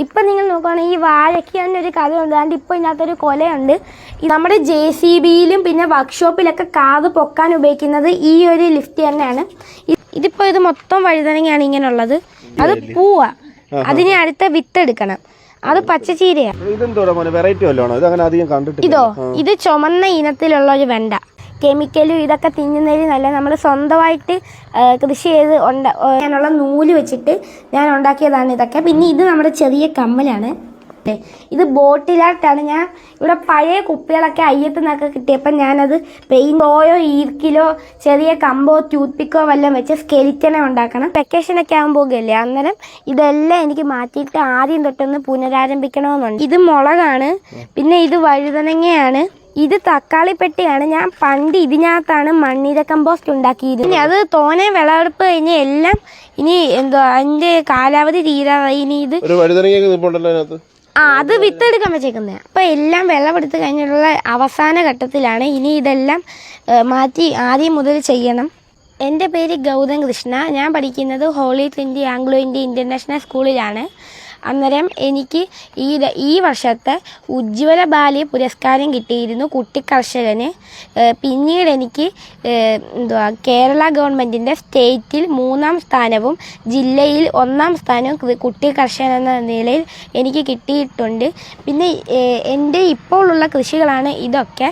ഇപ്പം നിങ്ങൾ നോക്കുകയാണെങ്കിൽ ഈ വാഴയ്ക്ക് തന്നെ ഒരു കഥയുണ്ട്. അതുകൊണ്ട് ഇപ്പോൾ ഇതിനകത്തൊരു കൊലയുണ്ട്. നമ്മുടെ ജെ സി ബിയിലും പിന്നെ വർക്ക്ഷോപ്പിലൊക്കെ കാത് പൊക്കാൻ ഉപയോഗിക്കുന്നത് ഈ ഒരു ലിഫ്റ്റ് തന്നെയാണ്. ഇതിപ്പോ ഇതിപ്പോൾ ഇത് മൊത്തം വഴുതനങ്ങയാണ് ഇങ്ങനെയുള്ളത് അത് പൂവാ. അതിന് അടുത്ത വിത്തെടുക്കണം. അത് പച്ചച്ചീരയാ. ഇതെന്തോടാ മോനെ? വെറൈറ്റി ഇത് അങ്ങനെ അധികം കണ്ടിട്ടില്ല. ഇതോ? ഇത് ചുമന്ന ഇനത്തിലുള്ള ഒരു വെണ്ട. കെമിക്കലും ഇതൊക്കെ തിന്നുന്നതിൽ നല്ല നമ്മൾ സ്വന്തമായിട്ട് കൃഷി ചെയ്ത് ഉണ്ട ഞാനുള്ള നൂൽ വെച്ചിട്ട് ഞാൻ ഉണ്ടാക്കിയതാണ് ഇതൊക്കെ. പിന്നെ ഇത് നമ്മുടെ ചെറിയ കമ്മലാണ്. ഇത് ബോട്ടിലായിട്ടാണ് ഞാൻ ഇവിടെ പഴയ കുപ്പികളൊക്കെ അയ്യത്ത് നിന്നൊക്കെ കിട്ടിയപ്പോൾ ഞാനത് പെയിന്റോയോ ഈർക്കിലോ ചെറിയ കമ്പോ ടൂത്ത്പിക്കോ വല്ലതും വെച്ച് സ്കെലിറ്റനെ ഉണ്ടാക്കണം. വെക്കേഷനൊക്കെ ആകുമ്പോൾ പോകുകയല്ലേ അന്നേരം ഇതെല്ലാം എനിക്ക് മാറ്റിയിട്ട് ആദ്യം തൊട്ടൊന്ന് പുനരാരംഭിക്കണമെന്നുണ്ട്. ഇത് മുളകാണ് പിന്നെ ഇത് വഴുതനങ്ങയാണ്. ഇത് തക്കാളി പെട്ടിയാണ്. ഞാൻ പണ്ട് ഇതിനകത്താണ് മണ്ണിര കമ്പോസ്റ്റ് ഉണ്ടാക്കിയത്. ഇനി അത് തോനെ വിളവെടുപ്പ് കഴിഞ്ഞ് എല്ലാം ഇനി എന്തോ അതിന്റെ കാലാവധി തീരാറായി. ഇനി ഇത് ഒരു വഴുതനങ്ങയൊക്കെ നിൽപ്പുണ്ടല്ലോ അതിനകത്ത്? ആ അത് വിത്തെടുക്കാൻ വെച്ചേക്കുന്നത് അപ്പൊ എല്ലാം വിളവെടുത്ത് കഴിഞ്ഞിട്ടുള്ള അവസാന ഘട്ടത്തിലാണ് ഇനി ഇതെല്ലാം ഏ, മാറ്റി ആദ്യം മുതൽ ചെയ്യണം. എന്റെ പേര് ഗൗതം കൃഷ്ണ. ഞാൻ പഠിക്കുന്നത് holy trinity Anglo India international സ്കൂളിലാണ്. അന്നേരം എനിക്ക് ഈ ഈ വർഷത്തെ ഉജ്ജ്വല ബാല്യ പുരസ്കാരം കിട്ടിയിരുന്നു കുട്ടിക്കർഷകന് പിന്നീട് എനിക്ക് എന്തുവാ കേരള ഗവൺമെന്റിന്റെ സ്റ്റേറ്റിൽ മൂന്നാം സ്ഥാനവും ജില്ലയിൽ ഒന്നാം സ്ഥാനവും കുട്ടി കർഷകൻ എന്ന നിലയിൽ എനിക്ക് കിട്ടിയിട്ടുണ്ട്. പിന്നെ എന്റെ ഇപ്പോഴുള്ള കൃഷികളാണ് ഇതൊക്കെ.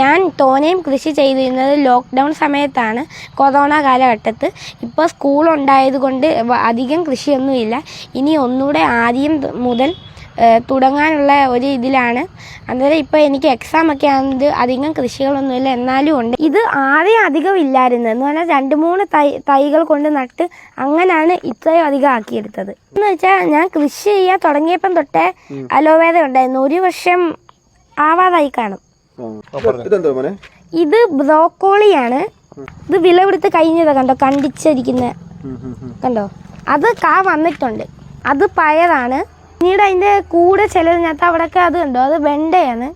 ഞാൻ തോനെയും കൃഷി ചെയ്തിരുന്നത് ലോക്ക്ഡൗൺ സമയത്താണ് കൊറോണ കാലഘട്ടത്ത്. ഇപ്പോൾ സ്കൂൾ ഉണ്ടായതുകൊണ്ട് അധികം കൃഷിയൊന്നുമില്ല. ഇനി ഒന്നുകൂടെ ആദ്യം ത- മുതൽ തുടങ്ങാനുള്ള ഒരു ഇതിലാണ്. അന്നേരം ഇപ്പോൾ എനിക്ക് എക്സാം ഒക്കെ ആകുന്നത് അധികം കൃഷികളൊന്നുമില്ല എന്നാലും ഉണ്ട്. ഇത് ആദ്യം അധികം ഇല്ലായിരുന്നു. എന്ന് പറഞ്ഞാൽ രണ്ട് മൂന്ന് തൈ തൈകൾ കൊണ്ട് നട്ട് അങ്ങനെയാണ് ഇത്രയും അധികം ആക്കിയെടുത്തത്. എന്ന് വെച്ചാൽ ഞാൻ കൃഷി ചെയ്യാൻ തുടങ്ങിയപ്പം തൊട്ടേ അലോവേദ ഉണ്ടായിരുന്നു. ഒരു വർഷം ആവാതായി കാണും. ഇത് ബ്രോക്കോളിയാണ്. ഇത് വിളവെടുത്ത് കഴിഞ്ഞത് കണ്ടോ? കണ്ടിച്ചിരിക്കുന്ന കണ്ടോ? അത് കാ വന്നിട്ടുണ്ട്. അത് പയറാണ് പിന്നീട് അതിന്റെ കൂടെ ചിലതിനകത്ത് അവിടെയൊക്കെ അത് ഉണ്ടോ അത് വെണ്ടയാണ്.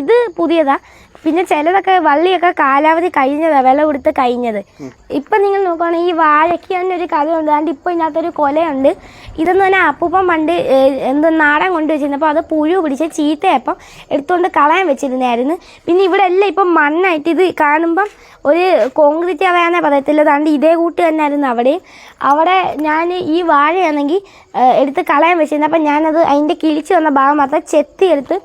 ഇത് പുതിയതാ. പിന്നെ ചിലതൊക്കെ വള്ളിയൊക്കെ കാലാവധി കഴിഞ്ഞതാണ് വില കൊടുത്ത് കഴിഞ്ഞത്. ഇപ്പം നിങ്ങൾ നോക്കുകയാണെങ്കിൽ ഈ വാഴയ്ക്ക് തന്നെ ഒരു കഥയുണ്ട് അതുകൊണ്ട് ഇപ്പോൾ ഇതിനകത്തൊരു കൊലയുണ്ട്. ഇതെന്ന് പറഞ്ഞാൽ അപ്പൂപ്പൻ പണ്ട് എന്ത് നാടൻ കൊണ്ട് വെച്ചിരുന്നപ്പോൾ അത് പുഴു പിടിച്ച ചീത്തയപ്പം എടുത്തുകൊണ്ട് കളയാൻ വെച്ചിരുന്നായിരുന്നു. പിന്നെ ഇവിടെ എല്ലാം ഇപ്പം മണ്ണായിട്ട് ഇത് കാണുമ്പം ഒരു കോൺക്രീറ്റ് അവയാന്നേ പറയത്തില്ല. അതുകൊണ്ട് ഇതേ കൂട്ട് തന്നെയായിരുന്നു അവിടെയും അവിടെ ഞാൻ ഈ വാഴയാണെങ്കിൽ എടുത്ത് കളയാൻ വെച്ചിരുന്നു അപ്പം ഞാനത് അതിന്റെ കിളിച്ച് വന്ന ഭാഗം മാത്രം ചെത്തി എടുത്ത്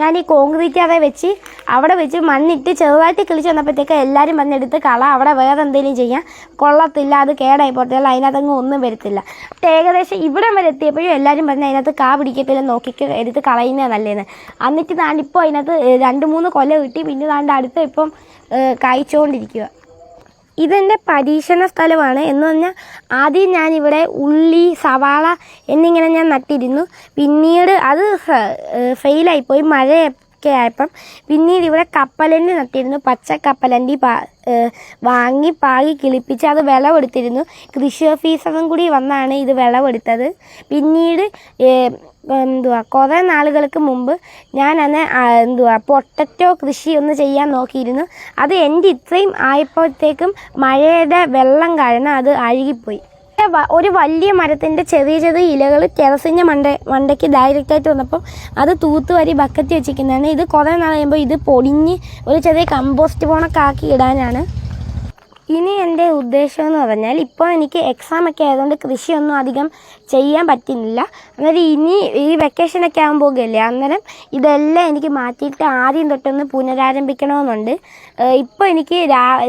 ഞാൻ ഈ കോൺക്രീറ്റ് അവ വെച്ച് അവിടെ വെച്ച് മണ്ണിട്ട് ചെറുതായിട്ട് കിളിച്ച് വന്നപ്പോഴത്തേക്ക് എല്ലാവരും വന്നെടുത്ത് കള അവിടെ വേറെ എന്തെങ്കിലും ചെയ്യാം. കൊള്ളത്തില്ല അത് കേടായി പോട്ടില്ല അതിനകത്തങ്ങ് ഒന്നും വരത്തില്ല. പക്ഷേ ഏകദേശം ഇവിടം വരെ എത്തിയപ്പോഴും എല്ലാവരും പറഞ്ഞ് അതിനകത്ത് കാ പിടിക്കത്തില്ല നോക്കിക്ക് എടുത്ത് കളയുന്നത് നല്ലതെന്ന്. എന്നിട്ട് താണ്ടിപ്പോൾ അതിനകത്ത് രണ്ട് മൂന്ന് കൊല കിട്ടി പിന്നെ താണ്ട് അടുത്ത് ഇപ്പം കായ്ച്ചുകൊണ്ടിരിക്കുക ഇതെന്റെ പരീക്ഷണ സ്ഥലമാണ് എന്ന് പറഞ്ഞാൽ ആദ്യം ഞാനിവിടെ ഉള്ളി സവാള എന്നിങ്ങനെ ഞാൻ നട്ടിരുന്നു. പിന്നീട് അത് ഫെയിലായിപ്പോയി മഴയൊക്കെ ആയപ്പം പിന്നീട് ഇവിടെ കപ്പലണ്ടി നട്ടിരുന്നു പച്ച കപ്പലണ്ടി പാ വാങ്ങി പാകി കിളിപ്പിച്ച് അത് വിളവെടുത്തിരുന്നു. കൃഷി ഓഫീസറും കൂടി വന്നാണ് ഇത് വിളവെടുത്തത്. പിന്നീട് എന്തുവാ കുറേ നാളുകൾക്ക് മുമ്പ് ഞാൻ അന്ന് എന്തുവാ പൊട്ടറ്റോ കൃഷി ഒന്ന് ചെയ്യാൻ നോക്കിയിരുന്നു. അത് എന്റെ ഇത്രയും ആയപ്പോഴത്തേക്കും മഴയുടെ വെള്ളം കാരണം അത് അഴുകിപ്പോയി. ഒരു വലിയ മരത്തിന്റെ ചെറിയ ചെറിയ ഇലകൾ ടെറസിന്റെ മണ്ട മണ്ടയ്ക്ക് ഡയറക്റ്റായിട്ട് വന്നപ്പോൾ അത് തൂത്തുവാരി ബക്കറ്റ് വെച്ചിരിക്കുന്നതാണ്. ഇത് കുറേ നാൾ കഴിയുമ്പോൾ ഇത് പൊടിഞ്ഞ് ഒരു ചെറിയ കമ്പോസ്റ്റ് പോണൊക്കെ ആക്കി ഇടാനാണ്. ഇനി എന്റെ ഉദ്ദേശം എന്ന് പറഞ്ഞാൽ ഇപ്പോൾ എനിക്ക് എക്സാം ഒക്കെ ആയതുകൊണ്ട് കൃഷിയൊന്നും അധികം ചെയ്യാൻ പറ്റുന്നില്ല. അന്നേരം ഇനി ഈ വെക്കേഷനൊക്കെ ആകാൻ പോകുകയല്ലേ? അന്നേരം ഇതെല്ലാം എനിക്ക് മാറ്റിയിട്ട് ആദ്യം തൊട്ടൊന്ന് പുനരാരംഭിക്കണമെന്നുണ്ട്. ഇപ്പോൾ എനിക്ക്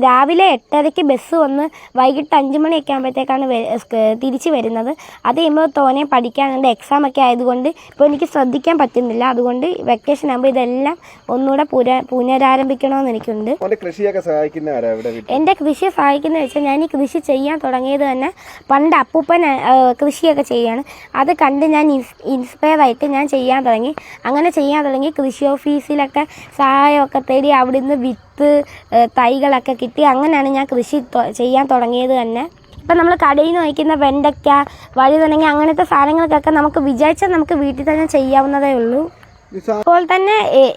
രാവിലെ എട്ടരയ്ക്ക് ബസ് വന്ന് വൈകിട്ട് അഞ്ച് മണിയൊക്കെ ആകുമ്പോഴത്തേക്കാണ് തിരിച്ച് വരുന്നത്. അത് കഴിയുമ്പോൾ തോനെ പഠിക്കാനുണ്ട് എക്സാം ഒക്കെ ആയതുകൊണ്ട് ഇപ്പോൾ എനിക്ക് ശ്രദ്ധിക്കാൻ പറ്റുന്നില്ല. അതുകൊണ്ട് വെക്കേഷൻ ആകുമ്പോൾ ഇതെല്ലാം ഒന്നുകൂടെ പുനരാരംഭിക്കണമെന്ന് എനിക്കുണ്ട്. എന്റെ കൃഷിയൊക്കെ കൃഷിയെ സഹായിക്കുന്നത് വെച്ചാൽ ഞാൻ ഈ കൃഷി ചെയ്യാൻ തുടങ്ങിയത് തന്നെ പണ്ട് അപ്പൂപ്പൻ കൃഷിയൊക്കെ ചെയ്യാണ്. അത് കണ്ട് ഞാൻ ഇൻസ്പയർ ആയിട്ട് ഞാൻ ചെയ്യാൻ തുടങ്ങി. അങ്ങനെ ചെയ്യാൻ തുടങ്ങി. കൃഷി ഓഫീസിലൊക്കെ സഹായമൊക്കെ തേടി അവിടെ നിന്ന് വിത്ത് തൈകളൊക്കെ കിട്ടി. അങ്ങനെയാണ് ഞാൻ കൃഷി ചെയ്യാൻ തുടങ്ങിയത് തന്നെ. ഇപ്പം നമ്മൾ കടയിൽ നിന്ന് വയ്ക്കുന്ന വെണ്ടയ്ക്ക വഴുതനങ്ങ അങ്ങനത്തെ സാധനങ്ങൾക്കൊക്കെ നമുക്ക് വിചാരിച്ചാൽ നമുക്ക് വീട്ടിൽ തന്നെ ചെയ്യാവുന്നതേ ഉള്ളൂ. ഇപ്പോൾ തന്നെ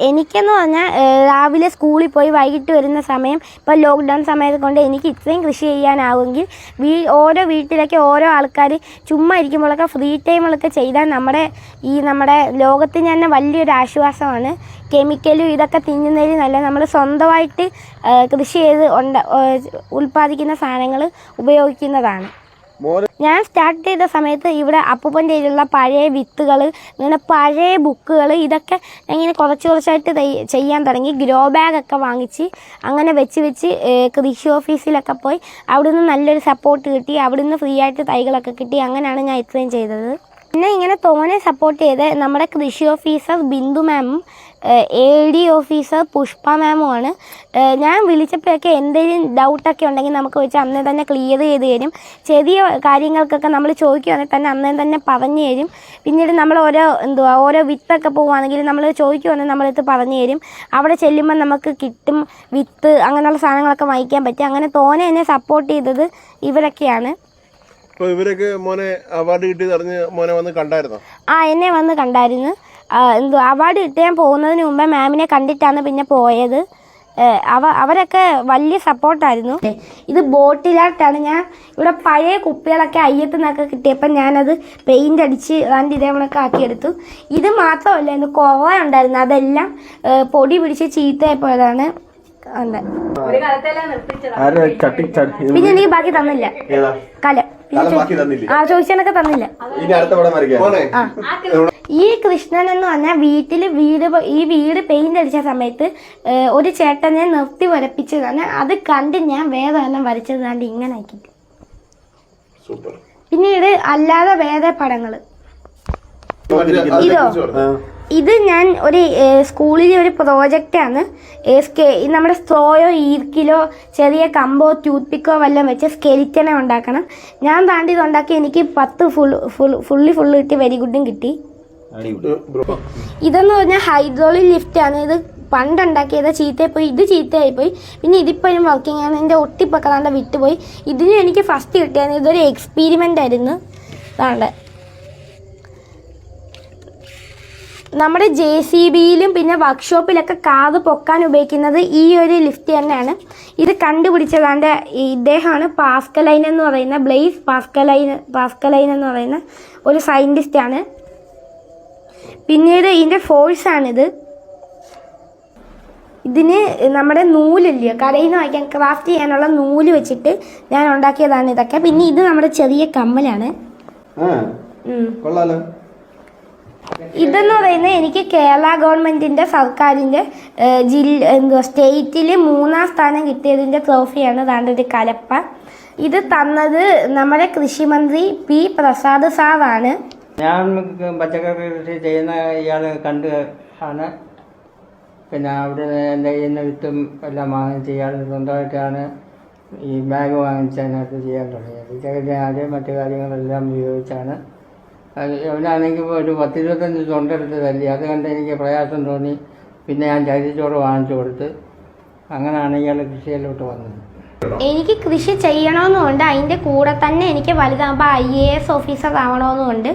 എനിക്കെന്ന് പറഞ്ഞാൽ രാവിലെ സ്കൂളിൽ പോയി വൈകിട്ട് വരുന്ന സമയം ഇപ്പോൾ ലോക്ക്ഡൗൺ സമയത്ത് കൊണ്ട് എനിക്ക് ഇത്രയും കൃഷി ചെയ്യാനാവുമെങ്കിൽ വീ ഓരോ വീട്ടിലൊക്കെ ഓരോ ആൾക്കാർ ചുമ്മാ ഇരിക്കുമ്പോഴൊക്കെ ഫ്രീ ടൈമുകളൊക്കെ ചെയ്താൽ നമ്മുടെ ഈ നമ്മുടെ ലോകത്തിന് തന്നെ വലിയൊരു ആശ്വാസമാണ്. കെമിക്കലും ഇതൊക്കെ തിന്നുന്നതിൽ നല്ല നമ്മൾ സ്വന്തമായിട്ട് കൃഷി ചെയ്ത് ഉണ്ട ഉൽപ്പാദിക്കുന്ന സാധനങ്ങൾ ഉപയോഗിക്കുന്നതാണ്. ഞാൻ സ്റ്റാർട്ട് ചെയ്ത സമയത്ത് ഇവിടെ അപ്പൂപ്പന്റെ കയ്യിലുള്ള പഴയ വിത്തുകൾ ഇങ്ങനെ പഴയ ബുക്കുകൾ ഇതൊക്കെ ഇങ്ങനെ കുറച്ച് കുറച്ചായിട്ട് ചെയ്യാൻ തുടങ്ങി. ഗ്രോ ബാഗൊക്കെ വാങ്ങിച്ച് അങ്ങനെ വെച്ച് വെച്ച് കൃഷി ഓഫീസിലൊക്കെ പോയി. അവിടുന്ന് നല്ലൊരു സപ്പോർട്ട് കിട്ടി. അവിടുന്ന് ഫ്രീ ആയിട്ട് തൈകളൊക്കെ കിട്ടി. അങ്ങനെയാണ് ഞാൻ ഇത്രയും ചെയ്തത്. പിന്നെ ഇങ്ങനെ തോനെ സപ്പോർട്ട് ചെയ്ത് നമ്മുടെ കൃഷി ഓഫീസർ ബിന്ദു മാമും എ ഡി ഓഫീസർ പുഷ്പ മാമുമാണ് ഞാൻ വിളിച്ചപ്പോഴൊക്കെ എന്തെങ്കിലും ഡൗട്ടൊക്കെ ഉണ്ടെങ്കിൽ നമുക്ക് വെച്ച് അന്നേ തന്നെ ക്ലിയർ ചെയ്ത് തരും. ചെറിയ കാര്യങ്ങൾക്കൊക്കെ നമ്മൾ ചോദിക്കുവാണെങ്കിൽ തന്നെ അന്നേ തന്നെ പറഞ്ഞു തരും. പിന്നീട് നമ്മൾ ഓരോ എന്തുവാ ഓരോ വിത്തൊക്കെ പോവുകയാണെങ്കിൽ നമ്മൾ ചോദിക്കുവാണെങ്കിൽ നമ്മളിത് പറഞ്ഞു തരും. അവിടെ ചെല്ലുമ്പോൾ നമുക്ക് കിട്ടും വിത്ത് അങ്ങനെയുള്ള സാധനങ്ങളൊക്കെ വാങ്ങിക്കാൻ പറ്റും. അങ്ങനെ തോനെ എന്നെ സപ്പോർട്ട് ചെയ്തത് ഇവരൊക്കെയാണ്. ഇവരൊക്കെ മോനെ അവാർഡ് കിട്ടി അറിഞ്ഞ് മോനെ വന്ന് കണ്ടായിരുന്നോ? ആ എന്നെ വന്ന് കണ്ടായിരുന്നു. എന്തോ അവാർഡ് കിട്ടാൻ പോകുന്നതിന് മുമ്പേ മാമിനെ കണ്ടിട്ടാണ് പിന്നെ പോയത്. അവ അവരൊക്കെ വലിയ സപ്പോർട്ടായിരുന്നു ഇത് ബോട്ടിലായിട്ടാണ് ഞാൻ ഇവിടെ പഴയ കുപ്പികളൊക്കെ അയ്യത്ത് നിന്നൊക്കെ കിട്ടിയപ്പോൾ ഞാനത് പെയിന്റ് അടിച്ച് രണ്ട് ഇതേപോലൊക്കെ ആക്കിയെടുത്തു. ഇത് മാത്രമല്ല ഇത് കുറേ ഉണ്ടായിരുന്നു. അതെല്ലാം പൊടി പിടിച്ച് ചീത്തയായി പോയതാണ്. പിന്നെ എനിക്ക് ബാക്കി തന്നില്ല. കല? ആ ചോദിച്ചതിനൊക്കെ തന്നില്ല. ഈ കൃഷ്ണൻ എന്ന് പറഞ്ഞാൽ വീട്ടിൽ വീട് ഈ വീട് പെയിന്റ് അടിച്ച സമയത്ത് ഒരു ചേട്ടനെ നിർത്തി വരപ്പിച്ചതാണ്. അത് കണ്ട് ഞാൻ വേറെ എണ്ണം വരച്ചത് കണ്ട് ഇങ്ങനെ ആക്കിയിട്ട്. സൂപ്പർ. പിന്നീട് അല്ലാതെ വേറെ പടങ്ങൾ ഇതോ? ഇത് ഞാൻ ഒരു സ്കൂളിലെ ഒരു പ്രോജക്റ്റാണ്. സ്കെ- ഈ നമ്മുടെ സ്ട്രോയോ ഈർക്കിലോ ചെറിയ കമ്പോ ടൂത്ത് പിക്കോ വല്ലതും വെച്ച് സ്കെലിറ്റനെ ഉണ്ടാക്കണം. ഞാൻ താണ്ടി ഇത് ഉണ്ടാക്കി എനിക്ക് പത്ത് ഫുൾ ഫുൾ ഫുള്ളി ഫുള്ള് കിട്ടി വെരി ഗുഡും കിട്ടി. ഇതെന്ന് പറഞ്ഞാൽ ഹൈഡ്രോളിക് ലിഫ്റ്റ് ആണ്. ഇത് പണ്ടുണ്ടാക്കിയത് ചീത്തയായിപ്പോയി. ഇത് ചീത്തയായിപ്പോയി. പിന്നെ ഇതിപ്പോഴും വർക്കിംഗ് ആണ്. എന്റെ ഒട്ടിപ്പൊക്കെ വിട്ടുപോയി. ഇതിന് എനിക്ക് ഫസ്റ്റ് കിട്ടിയാണ് ഇതൊരു എക്സ്പീരിമെന്റ് ആയിരുന്നു. അതാണ്ട് നമ്മുടെ ജെ സി ബിയിലും പിന്നെ വർക്ക്ഷോപ്പിലൊക്കെ കാത് പൊക്കാൻ ഉപയോഗിക്കുന്നത് ഈ ഒരു ലിഫ്റ്റ് തന്നെയാണ്. ഇത് കണ്ടുപിടിച്ചതാണ്ട് ഇദ്ദേഹമാണ് പാസ്കലൈൻ എന്ന് പറയുന്ന ബ്ലെയ്സ് പാസ്കലൈൻ പാസ്കലൈൻ എന്ന് പറയുന്ന ഒരു സയന്റിസ്റ്റാണ് പിന്നീട് ഇതിന്റെ ഫോഴ്സാണിത് ഇതിന് നമ്മുടെ നൂലില്ലയോ കടയിൽ നിന്ന് വാങ്ങിക്കാൻ ക്രാഫ്റ്റ് ചെയ്യാനുള്ള നൂൽ വെച്ചിട്ട് ഞാൻ ഉണ്ടാക്കിയതാണ് ഇതൊക്കെ. പിന്നെ ഇത് നമ്മുടെ ചെറിയ കമ്മലാണ്. ഇതെന്ന് പറയുന്നത് എനിക്ക് കേരള ഗവൺമെന്റിന്റെ സർക്കാരിന്റെ ജില്ല എന്തുവാ സ്റ്റേറ്റിൽ മൂന്നാം സ്ഥാനം കിട്ടിയതിന്റെ ട്രോഫിയാണ് അതാണ്ട് ഒരു കലപ്പ. ഇത് തന്നത് നമ്മുടെ കൃഷിമന്ത്രി പി പ്രസാദ് സാറാണ്. ഞാൻ പച്ചക്കറി കൃഷി ചെയ്യുന്ന ഇയാൾ കണ്ട് ആണ്. പിന്നെ അവിടെ എന്റെ നിന്ന് വിത്തും എല്ലാം വാങ്ങിച്ച് ഇയാൾ സ്വന്തമായിട്ടാണ് ഈ ബാഗ് വാങ്ങിച്ചതിനകത്ത് ചെയ്യാൻ തുടങ്ങിയത്. ആദ്യം മറ്റു കാര്യങ്ങളെല്ലാം ഉപയോഗിച്ചാണ്. അവനാണെങ്കിൽ ഒരു പത്തിരുപത്തഞ്ച് തൊണ്ടെടുത്ത് തല്ലി. അത് കണ്ട് എനിക്ക് പ്രയാസം തോന്നി. പിന്നെ ഞാൻ ചകിരിച്ചോറ് വാങ്ങിച്ചു കൊടുത്ത്. അങ്ങനെയാണ് ഇയാൾ കൃഷിയിലോട്ട് വന്നത്. എനിക്ക് കൃഷി ചെയ്യണമെന്നുണ്ട് അതിന്റെ കൂടെ തന്നെ എനിക്ക് വലുതാകുമ്പോൾ ഐ എ എസ് ഓഫീസർ ആവണമെന്നുണ്ട്